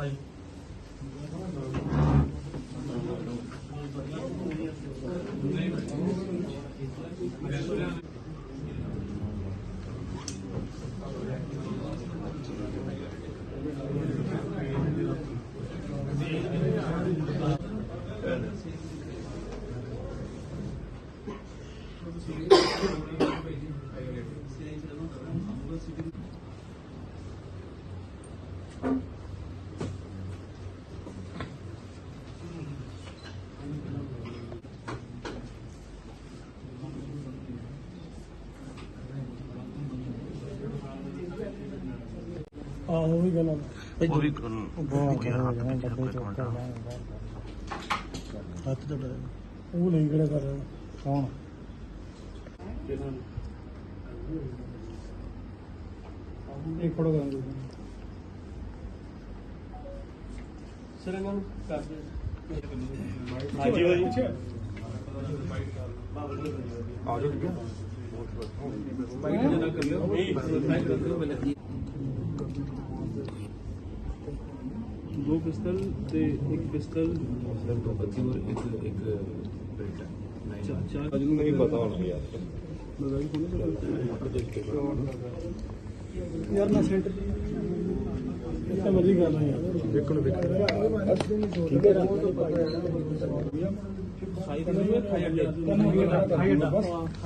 はい。ਆਹੋ ਉਹ ਵੀ ਗੱਲ। ਉਹ ਵੀ ਬਹੁਤ ਖਰਾਬ ਹੋ ਜਾਣਾ, ਡੱਬੇ ਚੁੱਕ ਕੇ ਲਾਂਗੇ ਹੱਥ ਤੇ ਉਹ ਨਹੀਂ ਕਿਹੜਾ ਕਰ ਰਿਹਾ। ਕੌਣ? ਇੱਕ ਫੋਟੋ ਕਰਾਂਗੇ। ਸਰ ਇਹਨਾਂ ਨੂੰ ਕਰ ਦੇ ਹਾਂਜੀ ਭਾਈ। ਆ ਜਾਓ ਠੀਕ ਦੋ ਪਿਸਤਲ ਤੇ ਇੱਕ ਪਿਸਤਲ। ਦੋ ਬੱਤੀ ਹੋਰ ਇੱਕ ਇੱਕ ਬੇਟਾ ਚਾਰ ਚਾਰ ਅਜੂ ਨਹੀਂ ਪਤਾ ਹੋਣਾ ਯਾਰ। ਮੋਬਾਈਲ ਫੋਨ ਯਾਰ ਨਾ ਸੈਂਟਰ ਇਹ ਮਰਜ਼ੀ ਕਰ ਰਹਾ ਯਾਰ। ਵੇਖਣ ਵੇਖਣ ਠੀਕ ਹੈ।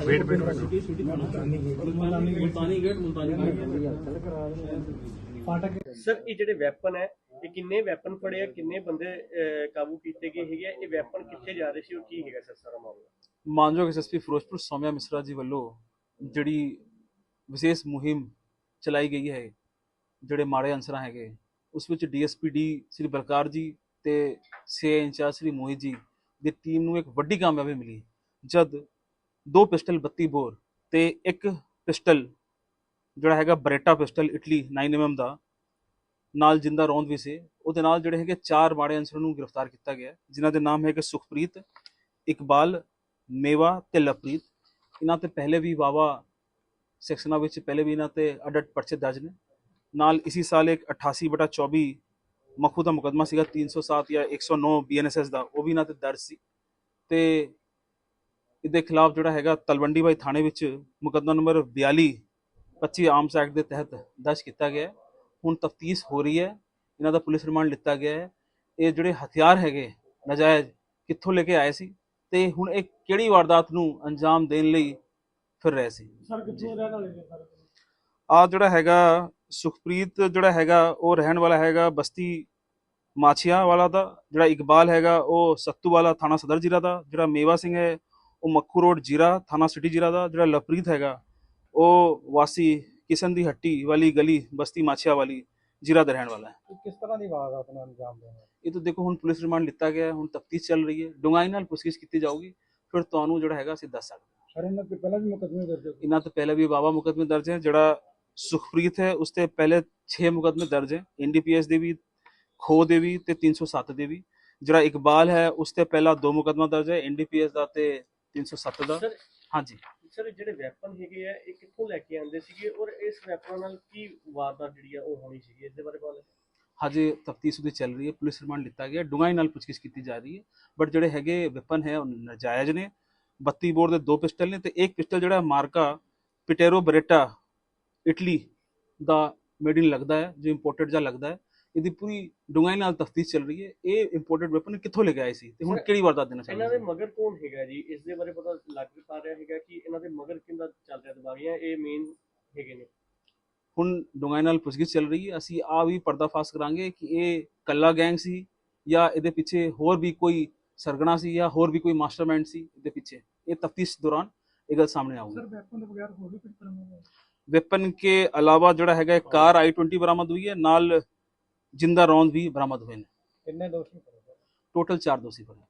Wait wait Multani gate. Multani ਫਾਟਕ ਸਰ ਇਹ ਜਿਹੜੇ ਵੈਪਨ ਹੈ ਇਹ ਕਿੰਨੇ ਵੈਪਨ ਫੜੇ ਆ? ਕਿੰਨੇ ਬੰਦੇ ਅਹ, ਕਾਬੂ ਕੀਤੇ ਗਏ ਹੈਗੇ ਆ? ਇਹ ਵੈਪਨ ਕਿੱਥੇ ਜਾ ਰਹੇ ਸੀ? ਔਰ ਕੀ ਹੈਗਾ ਸਰ ਸਾਰਾ ਮਾਮਲਾ? ਮਾਨਯੋਗ ਐਸਐਸਪੀ ਫਿਰੋਜ਼ਪੁਰ ਸੌਮਿਆ ਮਿਸਰਾ ਜੀ ਵੱਲੋਂ ਜਿਹੜੀ ਵਿਸ਼ੇਸ਼ ਮੁਹਿੰਮ ਚਲਾਈ ਗਈ ਹੈ ਜਿਹੜੇ ਮਾੜੇ ਅਨਸਰਾਂ ਹੈਗੇ ਉਸ ਵਿੱਚ ਡੀਐਸਪੀ ਡੀ ਸ੍ਰੀ ਬਲਕਾਰ ਜੀ ਤੇ ਸੀਏ ਇੰਚਾਰਜ ਸ੍ਰੀ ਮੋਹਿਤ ਜੀ ਦੀ ਟੀਮ ਨੂੰ ਇੱਕ ਵੱਡੀ ਕਾਮਯਾਬੀ ਮਿਲੀ। ਜਦ ਦੋ ਪਿਸਟਲ 32 ਬੋਰ ਤੇ ਇੱਕ ਪਿਸਟਲ ਜਿਹੜਾ ਹੈਗਾ ਬਰੇਟਾ ਪਿਸਟਲ ਇਟਲੀ 9mm ਦਾ ਨਾਲ ਜਿੰਦਾ ਰੌਂਦ ਵੀ ਸੀ। ਉਹਦੇ ਨਾਲ ਜਿਹੜੇ ਹੈਗੇ ਚਾਰ ਮਾੜੇ ਅਨਸਰਾਂ ਨੂੰ ਗ੍ਰਿਫਤਾਰ ਕੀਤਾ ਗਿਆ, ਜਿਨ੍ਹਾਂ ਦੇ ਨਾਮ ਹੈਗੇ ਸੁਖਪ੍ਰੀਤ, ਇਕਬਾਲ, ਮੇਵਾ ਤੇ ਲਵਪ੍ਰੀਤ। ਇਹਨਾਂ ਤੇ ਪਹਿਲੇ ਵੀ ਵਾਵਾ ਸੈਕਸ਼ਨਾਂ ਵਿੱਚ ਪਹਿਲੇ ਵੀ ਇਹਨਾਂ ਤੇ ਅਡਟ ਪਰਚੇ ਦਰਜ ਨੇ। ਨਾਲ ਇਸੀ ਸਾਲ ਇੱਕ 88 ਬਟਾ 24 ਮਖੂ ਦਾ ਮੁਕਦਮਾ ਸੀਗਾ 307 ਜਾਂ 109 ਬੀਐਨਐਸਐਸ ਦਾ ਉਹ ਵੀ ਇਹਨਾਂ ਤੇ ਦਰਜ ਸੀ। ਤੇ ਇਹਦੇ ਖਿਲਾਫ ਜਿਹੜਾ ਹੈਗਾ ਤਲਵੰਡੀ ਬਾਈ ਥਾਣੇ ਵਿੱਚ ਮੁਕਦਮਾ ਨੰਬਰ 42 25 ਆਰਮਸ ਐਕਟ ਦੇ ਤਹਿਤ ਦਰਜ ਕੀਤਾ ਗਿਆ। ਹੁਣ ਤਫਤੀਸ਼ ਹੋ ਰਹੀ ਹੈ। ਇਹਨਾਂ ਦਾ ਪੁਲਿਸ ਰਿਮਾਂਡ ਲਿੱਤਾ ਗਿਆ ਹੈ। ਇਹ ਜਿਹੜੇ ਹਥਿਆਰ ਹੈਗੇ ਨਜਾਇਜ਼ ਕਿੱਥੋਂ ਲੈ ਕੇ ਆਏ ਸੀ ਤੇ ਹੁਣ ਇਹ ਕਿਹੜੀ ਵਾਰਦਾਤ ਨੂੰ ਅੰਜਾਮ ਦੇਣ ਲਈ ਫਿਰ ਰਹੇ ਸੀ? ਸਰ ਕਿੱਥੋਂ ਰਹਿਣ ਵਾਲੇ ਨੇ ਸਰ? ਆ ਜਿਹੜਾ ਹੈਗਾ ਸੁਖਪ੍ਰੀਤ ਜਿਹੜਾ ਹੈਗਾ ਉਹ ਰਹਿਣ ਵਾਲਾ ਹੈਗਾ ਬਸਤੀ ਮਾਛੀਆ ਵਾਲਾ ਦਾ ਜਿਹੜਾ ਇਕਬਾਲ ਹੈਗਾ ਉਹ ਸੱਤੂ ਵਾਲਾ ਥਾਣਾ ਸਦਰ ਜ਼ਿਲ੍ਹਾ ਦਾ ਜਿਹੜਾ ਮੇਵਾ ਸਿੰਘ ਹੈ ਉਹ ਮੱਖੂ ਰੋਡ ਜੀਰਾ ਥਾਣਾ ਸਿਟੀ ਜ਼ਿਲ੍ਹਾ ਦਾ ਜਿਹੜਾ ਲਵਪ੍ਰੀਤ ਹੈਗਾ ਉਹ ਵਾਸੀ ਕਿਸ਼ਨ ਦੀ ਹੱਟੀ ਵਾਲੀ ਗਲੀ ਬਸਤੀ ਮਾਛੀਆ ਵਾਲੀ ਜੀਰਾ ਦਾ ਰਹਿਣ ਵਾਲਾ ਹੈ। ਕਿਸ ਤਰ੍ਹਾਂ ਦੀ ਵਾਰਦਾਤ ਨੂੰ ਅੰਜਾਮ ਦੇਣਾ? ਇਹ ਤਾਂ ਦੇਖੋ ਹੁਣ ਪੁਲਿਸ ਰਿਮਾਂਡ ਲਿੱਤਾ ਗਿਆ ਹੁਣ ਤਫਤੀਸ਼ ਚੱਲ ਰਹੀ ਹੈ। ਡੂੰਘਾਈ ਨਾਲ ਪੁੱਛਗਿੱਛ ਕੀਤੀ ਜਾਊਗੀ ਫਿਰ ਤੁਹਾਨੂੰ ਜਿਹੜਾ ਹੈਗਾ ਅਸੀਂ ਦੱਸ ਸਕਦੇ ਹਾਂ। ਸਰ ਇਹਨਾਂ ਤੇ ਪਹਿਲਾਂ ਵੀ ਮੁਕਦਮੇ ਦਰਜ ਹੋ ਇਹਨਾਂ ਤੋਂ ਪਹਿਲੇ ਵੀ ਬਾਬਾ ਮੁਕਦਮੇ ਦਰਜ ਹੈ ਜਿਹੜਾ ਸੁਖਪ੍ਰੀਤ ਹੈ ਉਸ ਤੇ ਪਹਿਲੇ 6 ਮੁਕਦਮੇ ਦਰਜ ਹੈ ਐਨਡੀਪੀਐਸ ਦੇ ਵੀ ਖੋ ਦੇ ਵੀ ਤੇ 307 ਦੇ ਵੀ। ਜਿਹੜਾ ਇਕਬਾਲ ਹੈ ਉਸ ਤੇ ਪਹਿਲਾ ਦੋ ਮੁਕਦਮਾ ਦਰਜ ਹੈ ਐਨਡੀਪੀਐਸ ਦਾ ਤੇ 307 ਦਾ। ਸਰ ਹਾਂਜੀ। ਸਰ ਜਿਹੜੇ ਵੈਪਨ ਹੈਗੇ ਆ ਇਹ ਕਿੱਥੋਂ ਲੈ ਕੇ ਆਉਂਦੇ ਸੀਗੇ ਔਰ ਇਸ ਵੈਪਨ ਨਾਲ ਕੀ ਵਾਰਦਾਤ ਜਿਹੜੀ ਆ ਉਹ ਹੋਣੀ ਸੀਗੀ? ਇਸ ਦੇ ਬਾਰੇ ਬਾਰੇ ਹਜੇ ਤਫਤੀਸ਼ ਉਹਦੀ ਚੱਲ ਰਹੀ ਹੈ ਪੁਲਿਸ ਰਿਮਾਂਡ ਲਿੱਤਾ ਗਿਆ ਡੂੰਘਾਈ ਨਾਲ ਪੁੱਛਗਿੱਛ ਕੀਤੀ ਜਾ ਰਹੀ ਹੈ। ਬਟ ਜਿਹੜੇ ਹੈਗੇ ਵੈਪਨ ਹੈ ਉਹ ਨਜਾਇਜ਼ ਨੇ। 32 ਬੋਰ ਦੇ ਦੋ ਪਿਸਟਲ ਨੇ ਤੇ ਇੱਕ ਪਿਸਟਲ ਜਿਹੜਾ ਮਾਰਕਾ ਪਿਟੇਰੋ ਬਰੇਟਾ ਇਟਲੀ ਦਾ ਮੇਡ ਇਨ ਲੱਗਦਾ ਹੈ ਜੋ ਇੰਪੋਰਟਡ ਜਾਂ ਲੱਗਦਾ ਹੈ ਇਹਦੀ ਪੂਰੀ ਡੂੰਘਾਈ ਨਾਲ ਤਫਤੀਸ਼ ਚੱਲ ਰਹੀ ਹੈ। ਇਹ ਇੰਪੋਰਟਡ ਵੈਪਨ ਕਿੱਥੋਂ ਲੈ ਕੇ ਆਏ ਸੀ ਤੇ ਹੁਣ ਕਿਹੜੀ ਵਾਰਦਾਤ ਦੇਣਾ ਇਹਨਾਂ ਚਾਹੀਦਾ ਦੇ ਮਗਰ ਕੌਣ ਹੈਗਾ ਜੀ? ਇਸ ਦੇ ਬਾਰੇ ਪਤਾ ਲੱਗ ਪਾ ਰਿਹਾ ਹੈਗਾ ਕਿ ਇਹਨਾਂ ਦੇ ਮਗਰ ਕਿੰਦਾ ਚੱਲ ਰਿਹਾ ਦਿਮਾਗੀਆਂ ਇਹ ਮੇਨ ਹੈਗੇ ਨੇ? ਹੁਣ ਡੂੰਘਾਈ ਨਾਲ ਪੁੱਛਗਿੱਛ ਚੱਲ ਰਹੀ ਹੈ। ਅਸੀਂ ਆ ਵੀ ਪਰਦਾਫਾਸ਼ ਕਰਾਂਗੇ ਕਿ ਇਹ ਕੱਲਾ ਗੈਂਗ ਸੀ ਜਾਂ ਇਹਦੇ ਪਿੱਛੇ ਹੋਰ ਵੀ ਕੋਈ ਸਰਗਣਾ ਸੀ ਜਾਂ ਹੋਰ ਵੀ ਕੋਈ ਮਾਸਟਰਮਾਈਂਡ ਸੀ ਇਹਦੇ ਪਿੱਛੇ। ਇਹ ਤਫਤੀਸ਼ ਦੌਰਾਨ ਇਹ ਗੱਲ ਸਾਹਮਣੇ ਆਊਗੀ। ਸਰ ਵੈਪਨ ਤੋਂ ਬਗੈਰ ਹੋਰ ਵੀ ਕੁਝ ਬਰਾਮਦ वेपन के अलावा ਜਿਹੜਾ ਹੈਗਾ ਇੱਕ ਕਾਰ i20 ਬਰਾਮਦ ਹੋਈ ਹੈ ਨਾਲ ਜਿੰਦਾ ਰੌਂਦ ਵੀ ਬਰਾਮਦ ਹੋਏ ਨੇ ਕਿੰਨੇ ਦੋਸ਼ੀ ਫੜੇ ਟੋਟਲ 4 ਦੋਸ਼ੀ ਫੜੇ